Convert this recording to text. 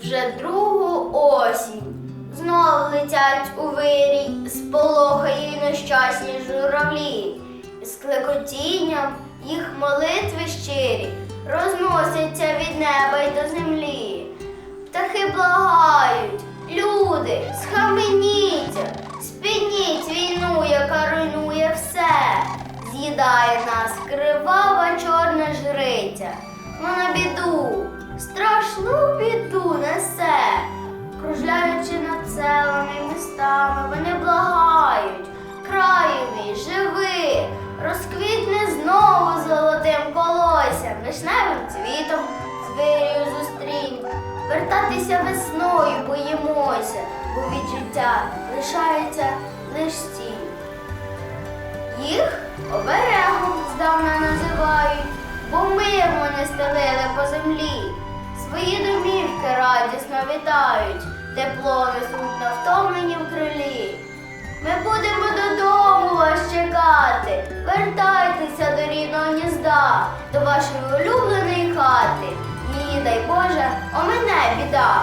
вже другу осінь. Знов летять у вирій, сполохані нещасні журавлі, і з клекотінням їх молитви щирі розносяться від неба й до землі. Птахи благають, люди, схаменіться, спиніть війну, яка руйнує все, з'їдає нас кривава чорна жриця. Вона несе, кружляючи над селами містами, вони благають, краю живи, розквітне знову золотим колоссям, вишневим цвітом з вирію зустрінь. Вертатися весною боїмося, бо від життя лишається лиш тінь. Їх оберегом здавна називають, бо мир вони стелили по землі. Свої радісно вітають, тепло несуть на втомлені в крилі. Ми будемо додому вас чекати. Вертайтеся до рідного гнізда, до вашої улюбленої хати. Її, дай Боже, мене біда.